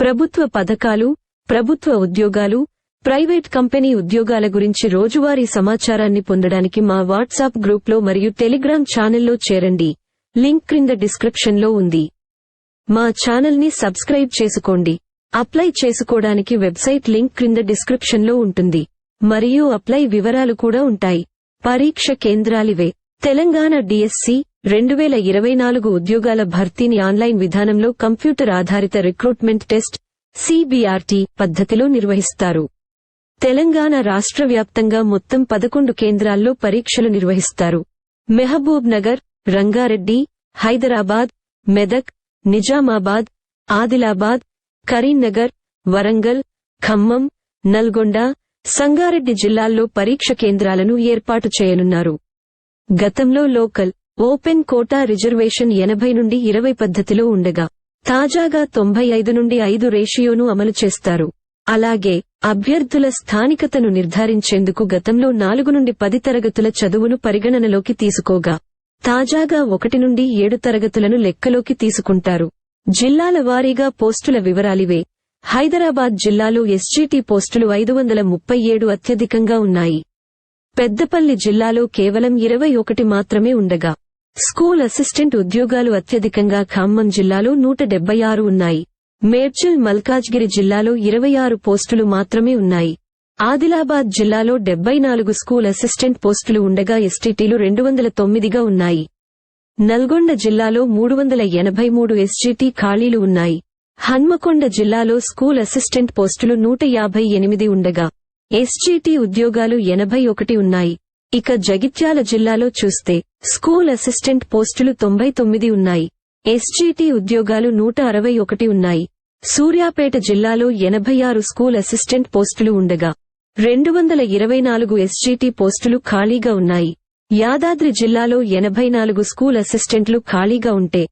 ప్రభుత్వ పథకాలు ప్రభుత్వ ఉద్యోగాలు ప్రైవేట్ కంపెనీ ఉద్యోగాల గురించి రోజువారీ సమాచారాన్ని పొందడానికి మా వాట్సాప్ గ్రూప్లో మరియు టెలిగ్రామ్ ఛానల్లో చేరండి. లింక్ క్రింద డిస్క్రిప్షన్లో ఉంది. మా ఛానల్ని సబ్స్క్రైబ్ చేసుకోండి. అప్లై చేసుకోవడానికి వెబ్సైట్ లింక్ క్రింద డిస్క్రిప్షన్లో ఉంటుంది. మరియు అప్లై వివరాలు కూడా ఉంటాయి. పరీక్ష కేంద్రాలివే. తెలంగాణ డిఎస్సి రెండు వేల ఇరవై నాలుగు ఉద్యోగాల భర్తీని ఆన్లైన్ విధానంలో కంప్యూటర్ ఆధారిత రిక్రూట్మెంట్ టెస్ట్ సిబిఆర్టీ పద్ధతిలో నిర్వహిస్తారు. తెలంగాణ రాష్ట్ర వ్యాప్తంగా మొత్తం పదకొండు కేంద్రాల్లో పరీక్షలు నిర్వహిస్తారు. మెహబూబ్ నగర్ రంగారెడ్డి హైదరాబాద్ మెదక్ నిజామాబాద్ ఆదిలాబాద్ కరీంనగర్ వరంగల్ ఖమ్మం నల్గొండ సంగారెడ్డి జిల్లాల్లో పరీక్ష కేంద్రాలను ఏర్పాటు చేయనున్నారు. గతంలో లోకల్ ఓపెన్ కోటా రిజర్వేషన్ ఎనభై నుండి ఇరవై పద్ధతిలో ఉండగా తాజాగా తొంభై ఐదు నుండి ఐదు రేషియోను అమలు చేస్తారు. అలాగే అభ్యర్థుల స్థానికతను నిర్ధారించేందుకు గతంలో నాలుగు నుండి పది తరగతుల చదువును పరిగణనలోకి తీసుకోగా తాజాగా ఒకటి నుండి ఏడు తరగతులను లెక్కలోకి తీసుకుంటారు. జిల్లాల వారీగా పోస్టుల వివరాలివే. హైదరాబాద్ జిల్లాలో ఎస్జీటీ పోస్టులు ఐదు వందల ముప్పై ఏడు అత్యధికంగా ఉన్నాయి. పెద్దపల్లి జిల్లాలో కేవలం ఇరవై ఒకటి మాత్రమే ఉండగా స్కూల్ అసిస్టెంట్ ఉద్యోగాలు అత్యధికంగా ఖమ్మం జిల్లాలో నూట డెబ్బై ఆరు ఉన్నాయి. మేడ్చల్ మల్కాజ్గిరి జిల్లాలో ఇరవై ఆరు పోస్టులు మాత్రమే ఉన్నాయి. ఆదిలాబాద్ జిల్లాలో డెబ్బై నాలుగు స్కూల్ అసిస్టెంట్ పోస్టులు ఉండగా ఎస్టీటీలు రెండు వందల తొమ్మిదిగా ఉన్నాయి. నల్గొండ జిల్లాలో మూడు వందల ఎనభై మూడు ఎస్జీటీ ఖాళీలు ఉన్నాయి. హన్మకొండ జిల్లాలో స్కూల్ అసిస్టెంట్ పోస్టులు నూట యాభై ఎనిమిది ఉండగా ఎస్జీటీ ఉద్యోగాలు ఎనభై ఒకటి ఉన్నాయి. ఇక జగిత్యాల జిల్లాలో చూస్తే స్కూల్ అసిస్టెంట్ పోస్టులు తొంభై తొమ్మిది ఉన్నాయి. ఎస్జీటీ ఉద్యోగాలు నూట అరవై ఒకటి ఉన్నాయి. సూర్యాపేట జిల్లాలో ఎనభై ఆరు స్కూల్ అసిస్టెంట్ పోస్టులు ఉండగా రెండు వందల ఇరవై నాలుగు ఎస్జీటీ పోస్టులు ఖాళీగా ఉన్నాయి. యాదాద్రి జిల్లాలో ఎనభై నాలుగు స్కూల్ అసిస్టెంట్లు ఖాళీగా ఉంటే